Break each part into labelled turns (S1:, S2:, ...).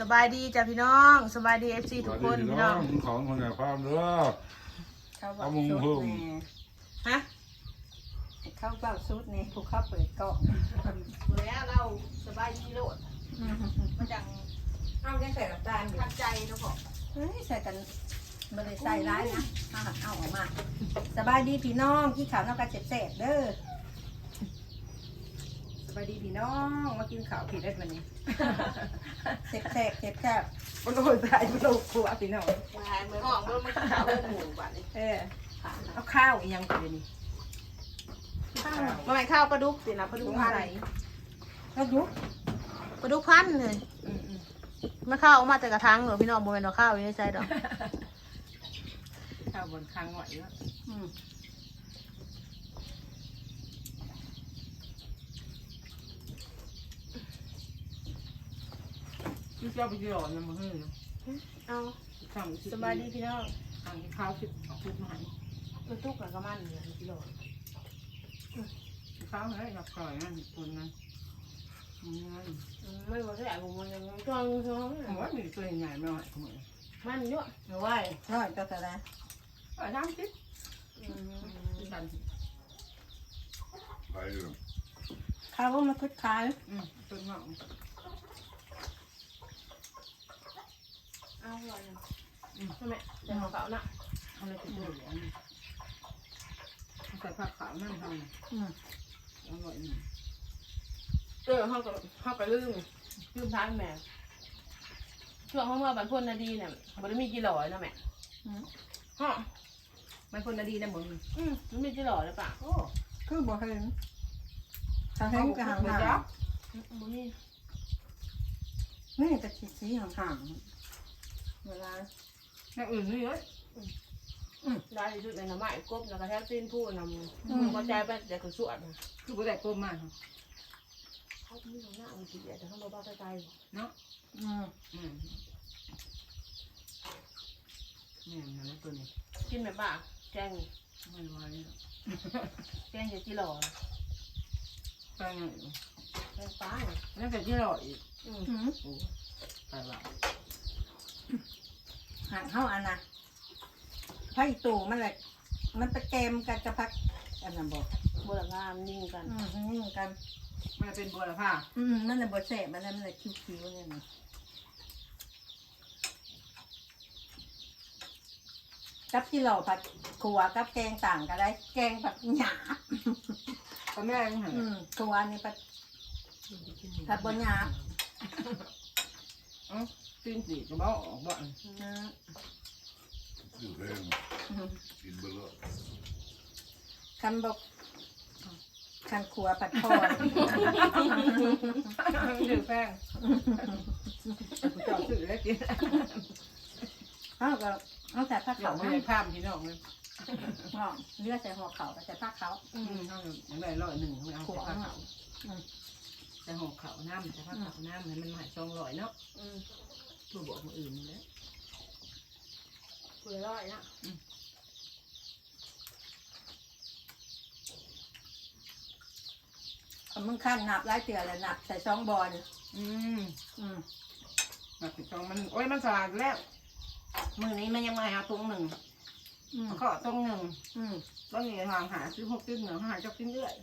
S1: สบายดีจ้ะพี่น้องสบายดีเอฟซีทุกคน
S2: สวัสดี
S1: พี่น้อง
S2: ของคนงานความเด้อ
S3: เขาบอ
S2: เอา
S3: ก
S2: มุง
S3: สุด
S2: เพิ่ม
S3: แน่
S1: ฮะ
S3: เขาบอกสุดนี่ผู้เขาเปิดกล้อง
S1: แล้วเราสบายดีโลดมาจัง
S3: เอาได้ใส่กับตาลอยู่
S1: ทักใจเนาะพ่อ
S3: เฮ้ยใส่กันบริใส่ร้ายนะเอาหักเอาออกมา สบายดีพี่น้องกินข้าวน้ำกันเสร็จๆเด้อส บายดีพี่น้องมากินข้าวผิดได้วันนี้เสร็จๆเสร็จๆโอ้โหตายโลกครัวพี่น้อง
S1: มาหายมือห้องเบิ่งมันขาวเบิ่งหมูบัดนี้
S3: เออเอาข้าวอีกยังกินนี่
S1: ข้าวมาใหม่ข้าวปลาดุกสินะปลาดุ
S3: ถุ
S1: ก
S3: ง
S1: พั
S3: อะ
S1: น
S3: ไรก็ยุก
S1: ปลาดุกพันเลย
S3: อืมอืม
S1: มาข้าวออกมาแต่กระทังเหรอพี่น้องบ่แม่นเอาข้าวอยู่ในใจดอก
S3: ข้าวบนค้างไหวแล้ว
S4: ที่เจ้าไปเกี่ยวนะมันเฮ้ย
S1: เอา
S4: ทำ
S1: สบายดีพี่น้อง
S4: ทางข้าวสิบเอาขึ้นมาให้
S1: ปลาดุกกับกระมันเนี่ยพี่น้อง
S4: ข้าวให้กับก่อยนั่นคนนั้นอืม
S1: อืมไม่ว่าจะใหญ่ผมมันยังจ้องจ้อง
S4: ผมว่ามีตัวใหญ่ไม่ไหวขโมย
S1: มันเยอะ
S3: เอาไว้น้อยตัวแต่ละ
S4: เออน้ำจิ๊บ
S1: อืม
S4: ที่สัน
S2: ไปอยู่
S3: ข้าวมาคุดขาย
S4: อืมต้นหอม
S1: เอาหน่อยหนึ่อืม ใช่ไหมเดี๋ยวเขานะ
S4: อะไรเป็นตัวเหลืองใส่ผักขาวนั่นทำ
S3: อืม
S4: อร่อยหนึ่ง
S1: เออเขาก็เขาก็ลืมลืมทานแม่ช่วงเขาเมื่อบันพนนาดีเนี่ยมันมีกี่หล่อนะแม่
S3: อืม
S1: ฮะ
S4: มันคนดีนะมึง
S1: อืมมันมีกี่หล่อหรือเปล่า
S4: โอ้
S3: คือบ่เห็นทางเห็นก็ห่าง
S4: เจ้า
S3: ห่าง
S1: อืมบ่มี
S3: นี่จะชี้ชี้ห่างห่าง เวลา
S4: แม่อื่นนี่เอ้ย
S1: ได้ที่สุดในน้ำไม้กบแล้วก็แทบตีนพูดนำมันก็ใจไปเดี๋ยวก็สวด
S4: คือบ่ได้ก้มมาก
S1: เขาไม่รู้หน้ามันกี่เดียวแต่เขาบอกว่าใกล้
S4: เนาะ
S3: อืม
S4: อืมแม่นั่นแหละตัวนี้
S1: ๆกินแบบบ้าแกง
S4: ไม่ไหว
S1: แกงจะกี่หล่อ
S4: ไปไง
S1: แกงปลา
S4: แล้วแต่ที่เราอีก
S1: อืม
S3: อืม
S4: โอ้ตายละ
S3: ห่างเข้าอันน่ะไผ่ตู่มันเลยมันไปเกมกันจะพักอันนั้นบอก
S1: โบราณงามนิ่งกัน
S3: อืมนี่กัน
S4: มันเป็นบัวละผ้า
S3: อืมมันเลยบดเสบมันเลยมันเลยคิ้วๆเนี่ยนะกับที่เราผัดขัวกับแกงต่างกันได้ แกงแบบหยาบ
S4: ก็แม่ยังหัน
S3: อืมขัวนี่ผัดผัดบนหยาบ
S4: อ๋อ ตีนสีก็บอกออกบ่อน
S3: อืม
S2: อยู่แพง
S3: อืม
S2: กินไปเลย
S3: คันบอกคันขัวผัดพอ
S4: ถือแป้งเจ้าถือแล้วกิน
S3: เขาก็เอาแต่ผ้า
S4: เดี๋ย
S3: ขาวว
S4: ไม่
S3: มา
S4: ได้ข้ามพี่น้องเลย
S3: ห่อเลือดใส่ห่อเขาวแต่ผ้าเขาว
S4: อืมเขาอย่างไรร้อยหนึ่งไม่เอา
S3: ขัว
S4: แต่ผ้า
S3: เอา
S4: ขาวแต่ห่อขาวน้ำแต่ผ้าขาวน้ำให้มันหายซองลอยเนาะ
S1: อืม
S4: ตัวบอกคนอื่นนี่แหละ
S1: เปื่อยร้อยนะ
S3: เอามึงขั้นนับไล่เตือแล้วนับใส่ช่องบอล
S4: อืม
S3: อืม
S4: มาติดซองมันโอ้ยมันสลาดแล้วมือนี้มันยังไงเอาตรงหนึ่ง
S3: อืม
S4: เขาตรงหนึ่ง
S3: อืม
S4: ต้นนี้ทางหาซื้อหกติ้นเหนือหาจับติ้นเรื่อย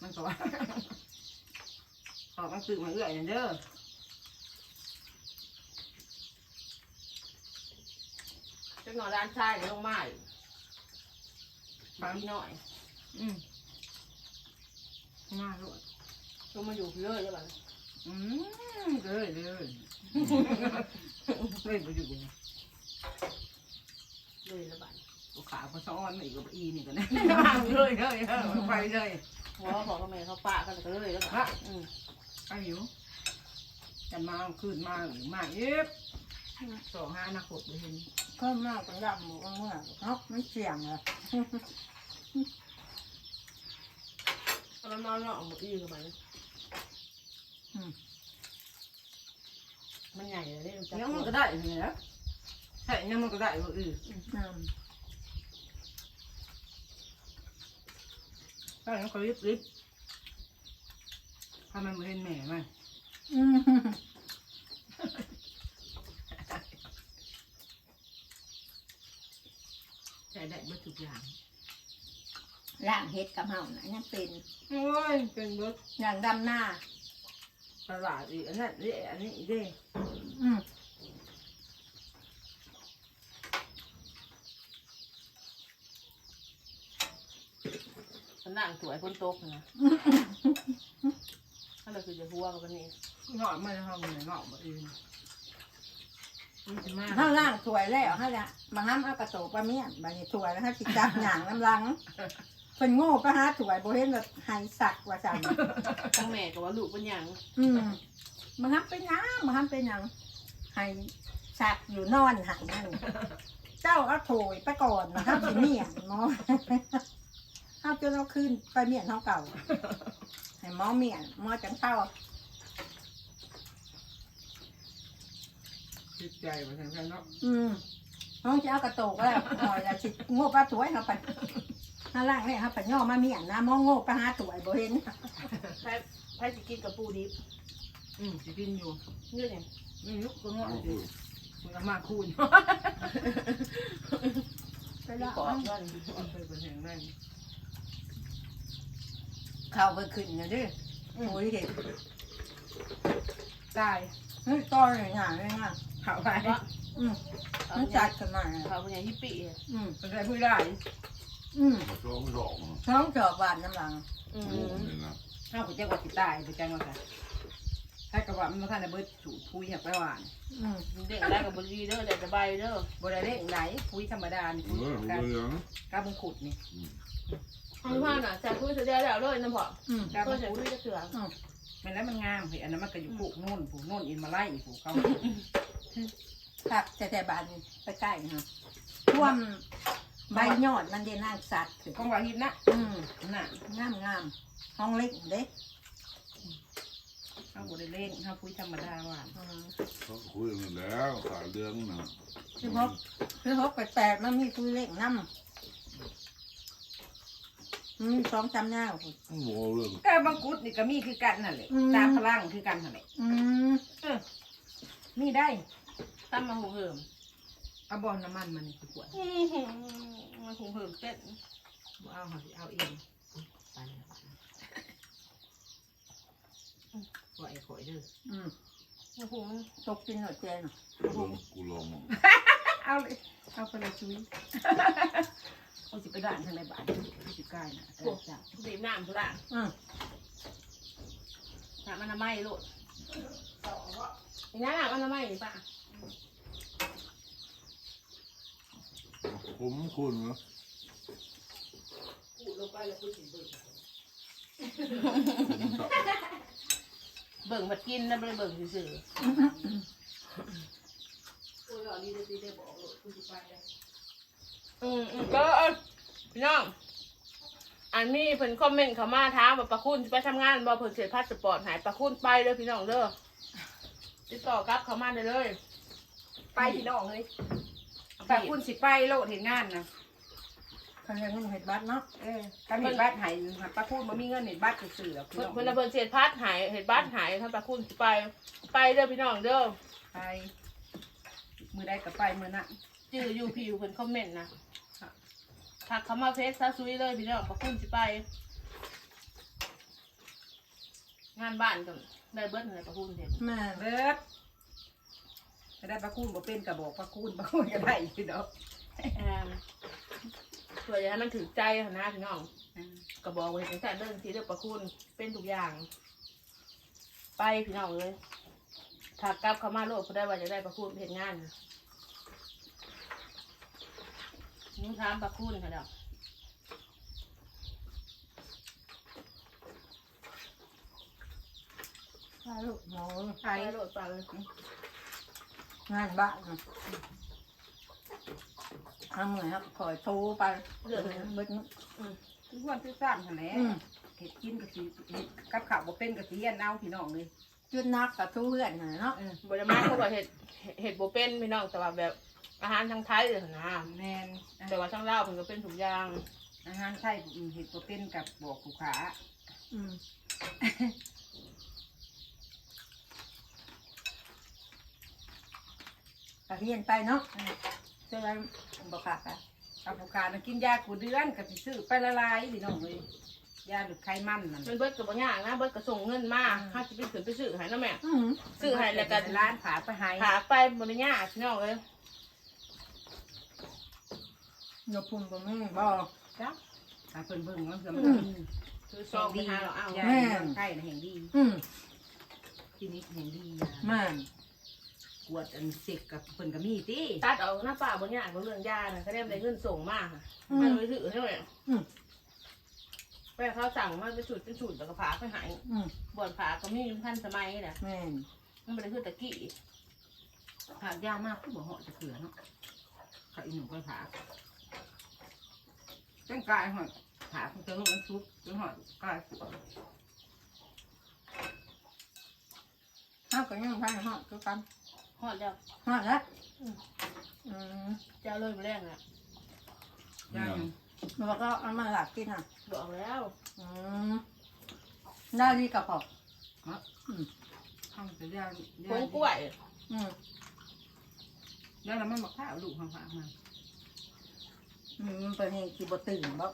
S4: มันก็ว่าออกมันตื่นมาเรื่อยอย่างเด้อ
S1: จัก หน่อยด้านซ้ายเดี๋ยวลงมาอีกฟังนิดหน่อย
S4: อืมมาลูก
S1: ลงมาอยู่เรื่อยแล้วบัด
S4: อืมเลยเลยเลยไปอยู่เนี่ย
S1: เลยแล้วบัด
S4: กูขาพอซ้อนมาอีกกับอีนี่กันนะเลยเลยเลยไปเลย
S1: หัวเขากับแม่เขาปะกันก็เลยแล้วบัดอืม
S4: ไปอยู่กันมาคืนมาหรือมาเย็บสองห้านักขดเลยเห็น
S3: เพิ่มมากกว่าดำหมูกเมื่อเนาะมันเสี่ยงเลย
S1: แล้วนอนเนาะหมดอีกกับมัน
S3: อืม
S1: มันใหญ่เลยจัก
S4: ยังมันก็ได้เลยนะใช่ยังมันก็ได้ว่าอือ
S3: อืม
S4: ก็ยังเขารีบรีบทำไมไม่เห็นแม่ไหม
S3: อืม
S4: ทุกอย่าง
S3: ล่างเฮ็ดกับเฮานะยังเป็น
S4: โอ้ยเป็นเบิร์ด
S3: อย่างดำหน้า
S4: ตลาดอีกอันนั้นนี่อันนี้อีกเด้
S3: อืม
S1: มันนั่งสวยบนโต๊ะนะถ้าเราคือจะหัวกับนี่
S4: เงาะมันห้องมันเงาะบ่อื่น มันจะมา
S3: เฮาล่างสวยแล้วเฮาละมาห้ามเอากระโตกปลาเมียนบัดนี้สวยแล้วเฮาสิจับหยางน้ำลังเพิ่นโง่ไปหาสวยบ่เห็นว่าให้สักว่าซั่น
S1: ทั้งแม่กับว่าลูกเป็นหยัง
S3: อืมมาห้ามเป็นหยังมาห้ามเป็นหยังให้สักอยู่นอนหันนั่นเจ้าเอาโถยไปก่อนมาห้ามสิเมียนหมอเฮาจนเอาคืนไปเมียนเฮาเก่าให้หมอเมียนหมอจังเข้า
S4: จิตใจมันทั้งนั้นเนาะ
S3: อืมน้องจะเอากระโตกแล้วหน่อยละสิโง่ปลาถวยเขาไปข้างล่างเนี่ยเขาไปย่อมาเมียนนะมองโง่ปลาหาถวยบ่เห็น
S1: ใครใครจะกินกับปูดิบ
S4: อืมสิกินอยู่
S1: นี่เนี่ย
S4: นี่ยุกก็เงาะสิมันก็มาคูณ
S3: ไป
S1: ที่
S3: แล้ว
S1: ปอกด้วย
S4: มันเคยเป็นแห่งนั้น
S3: เข้าไปขึ้นนะเดิโอ้ยเห็น
S4: ตาย
S3: เฮ้ยต้อนเลยงานเลยงาน
S4: เผาไป
S1: ว่า
S3: อืม
S1: เขา
S3: มัน
S1: เป็
S3: จั
S1: น
S3: ดกันมา
S1: เขาเป็นอย่างฮิปปี้อะ
S3: อืม
S4: มันได้พูดได้
S3: อืม
S2: มาสองสอง
S3: ท้องจอบหวานน้ำหลัง
S1: อื
S2: โอ้
S1: ม
S2: นี่นะ
S4: ถ้าผมจะว่าสิตายไปจังว่าค่ะถ้ากระว่ามันมาท่านในเบิร์ดสูพุยหักไปหวาน
S3: อืม
S1: เด็กได้กับบรีเด้อเด็กสบายเด้อบ
S4: ริเวณไหนพุยธรรมดานี่
S2: เอ
S4: พุย
S2: อ
S4: กับ
S2: รู้ยัง
S4: กับมงกุฎนี่
S1: ห้องพ่อน่ะใส่คุยเสียแล้วเลยน้ำพอ
S3: อืม
S4: กับม
S1: ก็
S4: ง
S1: ใส่
S4: กุฎ
S1: คุยจะเถื่อน
S3: อืม
S4: มันแล้วมันงามเห็นอันนั้นมันก็อยู่ปลูกโน่นปลูกโน่นอินมาไล่ปลูกเขา
S3: ผักแต่แต่บานนี่ไปใกล้นะท่วมใบยอดมันเดนางสัตว์คือ
S4: ของว่าหินนะ
S3: อืม
S4: น่ะ
S3: งามงามห้องเล็กเด็ก
S4: ข้าวบริเวณข้าวพุยธรรมดาหวาน
S3: อืม
S2: เขาคุยกันแล้วขาเรื่องนะ
S3: คือพบคือพบไปแปดมันมีคุยเล็กน้ำอืมสองจำแนวคุณ
S2: โง่เรื่อง
S4: ก็มังกุฎนี่ก็มีคือกันนั่นแหละ
S3: อืม
S4: ตาพลังคือกันนั่นแหละ
S3: อืม
S4: มีได้
S1: ตั้มมาหูเหิม
S4: เอาบอลน้ำมันมันนี่คือขวด
S1: มาหูเหิมเต้น
S4: บ่เอาเขาสิเอาเองไปเลยปล่อยข่อยเด้อ
S3: อืม
S1: มาหู
S3: ตกกินหน่อยเจน
S2: ลงกูลง
S4: เอาเลยเอาไปเลยชุยเอาสิไปด่านทางในบ้านสิใกล้น่ะเออจ้ะ
S1: บีบน้ำทุละ
S3: อืม
S1: น้ำมันน้ำไหม้ลูกนี่นะน้ำมันน้ำไหม้นี่ป่ะ
S2: ผมคุณนะ
S1: เบิ่งมากินนะไม่ได้เบิ่งซื่ออืมอืมก็เออพี่น้อง อันนี้เพิ่นคอมเมนต์เขามาถามว่าปะคุณจะไปทำงานบ่เพิ่นเสียพาสปอร์ตหายปะคุณไปเลยพี่น้องเด้อติดต่อกลับเขามาได้เลย
S4: ไปพี่น้องเลย แต่คุณสิไปโลดเห็นงานนะ
S3: เขาเรียกเงินเห็ดบัตรเนาะ
S4: เออการเห็นบัตรใหายป้าพูดมามีเงินเห็นบัตรสื่อแล้วพี่
S1: เพิ่น
S4: น้อง
S1: เพิ่นระเบิดเสียพัดหายเห็ดบ้านหายถ้าปะคุณสิไปไปเด้อพี่น้องเด้อ
S4: ไปมือได้กับไปมือน่ะ
S1: จื้ออยู่ผิวเพิ่นคอมเมนต์นะทักเขามาเฟซซะซุยเลยพี่น้องปะคุณสิไป งานบ้านก็ได้เบิดเลยปะคุณเห็น
S3: แม่
S4: เบิด จะได้ป้าคูณบ่เป็นกระบอกป้าคูณป้าคูณก็ได้พี่น้อง
S1: แอมเพื่อจะให้มันถือใจหั้นนะพี่น้องก็บอกว่าเห็นแต่เรื่องที่เรื่องประคุณเป็นทุกอย่าง ไปพี่น้องเลยถ้ากลับเขามาโลกเขาได้ว่าจะได้ประคุณเห็นงานนะนุ่งทามประคุณค่ะเดอก
S3: ใช่ลูกหมอ
S1: ไปโลดไปเลย
S3: งานบ้านเนาะทำเหมือนครับคอยโทรไปเดือดเบิดมื้อ
S4: ทุกวันทุกสั้นหั่นแหละ
S3: อืม
S4: เห็ดกินกับสีเห็ดกับข้าวบ่เป็นกับสีอันเอาพี่น้องเลย
S3: จุดนักกับทุเพื่อนน่ะเนาะ
S4: เออบ
S1: ริมาเขาบอกเห็ดเห็ดโบเป็นพี่น้องแต่ว่าแบบอาหารทางไทยเลยนะ
S4: แมน
S1: แต่ว่าทางลาวมันก็เป็นทุกอย่าง
S4: อาหารไทยเห็ดบ่เป็นกับบอกผู้ขา
S3: อืม กระเทียนไปเนาะเจออะไรบอกขาดไป
S4: อาโปกานะกินยากูเดือนก็สิซื้อไปละลายพี่น้องเลยยาหรือไขมันนั่น
S1: มันเบิดกับบางอย่างนะเบิดก็ส่งเงินมาห้าสิบปีขึ้นไปซื้อให้นะแม่
S3: อืม
S1: ซื้อให้แล้วก็
S4: ร้านผาไปให้
S1: หาไปบริญญาพี่น้องเลย
S3: โยพุ่นบ่แม่
S4: บ่จ้ะถ้าเพิ่นเบิ่งแล้วเพิ่น
S3: อืม
S1: คือซองไปหาเราเอา
S4: ยาใกล้นะแห่งดี
S3: อืม
S4: ที่นี่แห่งดี
S3: แม่น
S4: ก วดอันเสกกับเพิ่นก็มีติ
S1: ตัดเอาหน้าป่าบางอย่างของเรื่องยาน่ะก็ได้ได้เงินส่งมาค่ะ
S3: อื
S1: ให้
S3: ม
S1: ไปถือให้หน่อย
S3: อืม
S1: ไปเขาสั่งมาเป็นสูตรเป็นสูตรแต่ก็ผาไปหาย
S3: อืม
S1: บวชผาก็มีพันสมัยแหละ
S3: แม่น
S1: มันไม่ได้คือตะกี้
S4: ผากยามากคือบ่เหาะจะเขือเนาะเขาอีหนุ่มก็ผาจังกายหอดผาเพิ่นจะลงน้ำซุปจังหอดกายปวด
S3: เฮาก็ยังพังฮอดคือกัน
S1: หอดแล้ว
S3: ฮอดแล้วอืม
S1: เจ้าเลยมาแรงอะ
S4: ย่าง
S3: แล้วก็เอามาหลักกินอะ
S1: บอกแล้ว
S3: อืมได้ดีกับพอ
S4: ข้างจะย่าง
S1: ผงกล้วย
S3: อืม
S4: ย่างแล้วมันมาข้าวลูกข้างฝากมา
S3: อืมมันเป็นอย่างที่บ่ตื่นบ่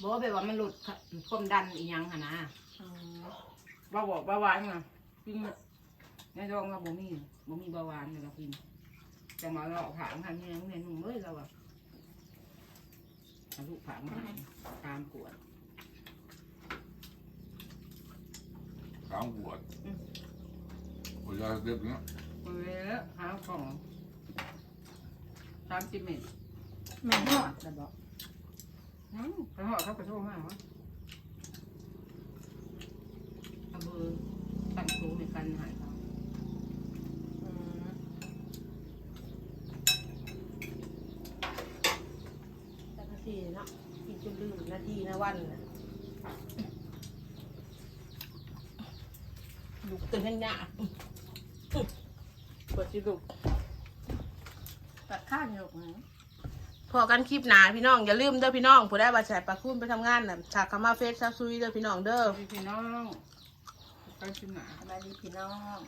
S4: บอกว่าแบบว่ามันหลุดความดันอีหยังหนนะ
S3: อืม
S4: ว่าบอกเบาหวานไงกิน ในท้องเราบ่มีบ่มีเบาหวานเลยเรากินจะมาเราผางทางนี้ยังเรียนหนุ่มเมื่อยเราอะเอาลูกผางมาตามปวด
S2: ขางปวดปวดยาเด็บเนาะ
S4: เว้ยหาของสามสิบเมตร
S3: แม่นฮอดแล้วบ่
S4: อืมไปหอดเขาไปโชว์มากวะเอาเบอร์ตั้งโต๊ะในกันหายเขา
S3: อืม
S1: แต่นา ทีเนาะกินจนลืมนาทีนะวันนะลุกตื่นขึ้นยากปวดสิลุก
S3: ตัดข้างอยู่นะ
S1: พอกันคลิปหนาพี่น้องอย่าลืมเด้อพี่น้องผู้ได้บาดแผลปลาคุ้นไปทำงานน่ะฉากคามาเฟสซาซุยเด้อพี่น้องเด้อ
S4: พี่น้องไปกินหนา
S3: สบายดีพี่น้อง